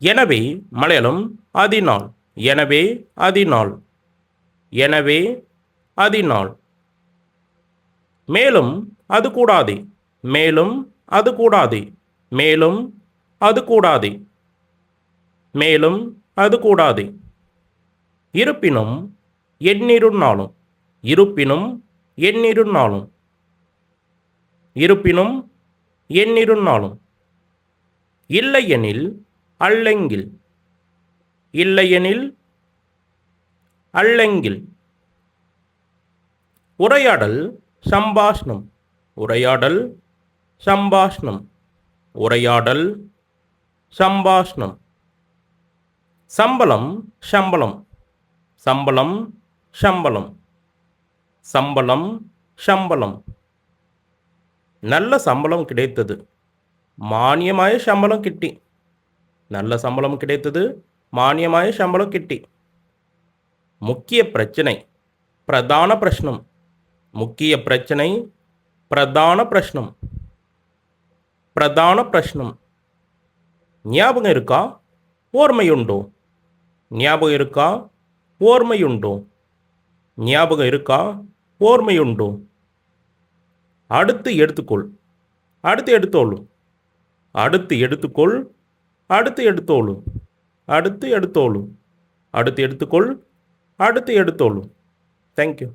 எனவே மலையாளம் அதினால் எனவே அதினால் எனவே அதினால் மேலும் அது கூடாது மேலும் அது கூடாது மேலும் அது கூடாது மேலும் அது கூடாது இருப்பினும் எண்ணிருந்தாலும் இருப்பினும் எண்ணிருந்தாலும் இருப்பினும் எண்ணிருந்தாலும் இல்லையெனில் அல்லெங்கில்? இல்லையெனில்? அல்லெங்கில்? உரையாடல் சம்பாஷணம். உரையாடல் சம்பாஷணம். உரையாடல் சம்பாஷணம். சம்பளம் சம்பளம். சம்பளம் சம்பளம். சம்பளம் சம்பளம். நல்ல சம்பளம் கிடைத்தது. மானியமாய சம்பளம் கிட்டி. நல்ல சம்பளம் கிடைத்தது மானியமாய சம்பளம் கிட்டி. முக்கிய பிரச்சனை பிரதான பிரச்சனம் முக்கிய பிரச்சனை பிரதான பிரச்சனம் பிரதான பிரச்சனம் ஞாபகம் இருக்கா? ஓர்மையுண்டோ? ஞாபகம் இருக்கா? ஓர்மையுண்டோ? ஞாபகம் இருக்கா? ஓர்மையுண்டோ? அடுத்து எடுத்துக்கொள். அடுத்து எடுத்தோளும் அடுத்து எடுத்துக்கொள். அடுத்து எடுத்தோளு அடுத்து எடுத்தோளு அடுத்து எடுத்துக்கொள் அடுத்து எடுத்தோளு தேங்க்யூ